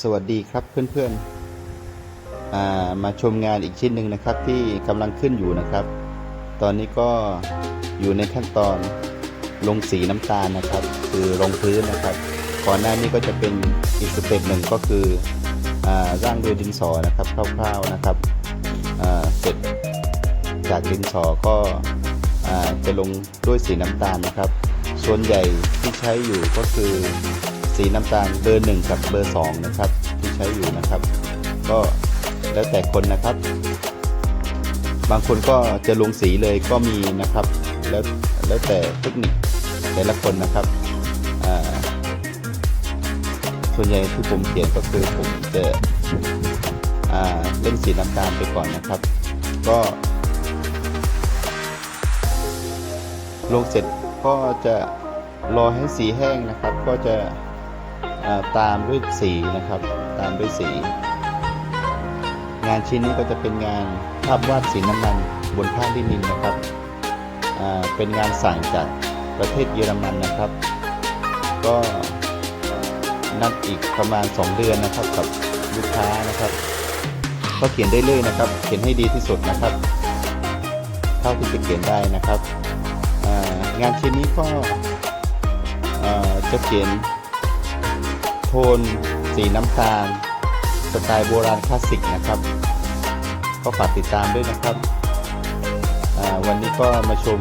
สวัสดีครับเพื่อนๆามาชมงานอีกชิ้นหนึ่งนะครับที่กำลังขึ้นอยู่นะครับ ตอนนี้ก็อยู่ในขั้นตอนลงสีน้ำตาลนะครับ คือลงพื้นนะครับก่อนหน้านี้ก็จะเป็นอีกสเต็ปหนึ่งก็คืออร่างด้วยดินสอนะครับคร่าวๆนะครับเสร็จจากดินสอก็จะลงด้วยสีน้ำตาลนะครับ ส่วนใหญ่ที่ใช้อยู่ก็คือ สีน้ำตาลเบอร์หนึ่งกับเบอร์สองนะครับ ที่ใช้อยู่นะครับ ก็แล้วแต่คนนะครับ บางคนก็จะลงสีเลยก็มีนะครับ แล้วแล้วแต่เทคนิคแต่ละคนนะครับอ่าส่วนใหญ่ที่ผมเขียนก็คือผมจะอ่าเล่นสีน้ำตาลไปก่อนนะครับ ก็ลงเสร็จก็จะรอให้สีแห้งนะครับ ก็จะ ตามด้วยสีนะครับ ตามด้วยสี งานชิ้นนี้ก็จะเป็นงานภาพวาดสีน้ำมันบนผ้าลินินนะครับเป็นงานสั่งจากประเทศเยอรมันนะครับ ก็นัดอีกประมาณ 2 เดือนนะครับกับลูกค้านะครับก็เขียนได้เลยนะครับ เขียนให้ดีที่สุดนะครับ เท่าที่จะเขียนได้นะครับ งานชิ้นนี้ก็จะเขียน น สีน้ำตาล สไตล์โบราณคลาสสิกนะครับ ก็ฝากติดตามด้วยนะครับวันนี้ก็มาชม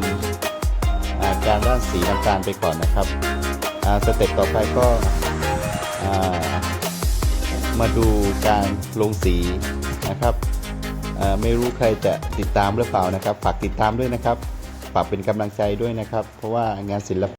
าการร่างสีน้ำตาลไปก่อนนะครับสเต็ปต่อไปก็ามาดูการลงสีนะครับไม่รู้ใครจะติดตามหรือเปล่านะครับ ฝากติดตามด้วยนะครับ ฝากเป็นกำลังใจด้วยนะครับ เพราะว่างานศิลป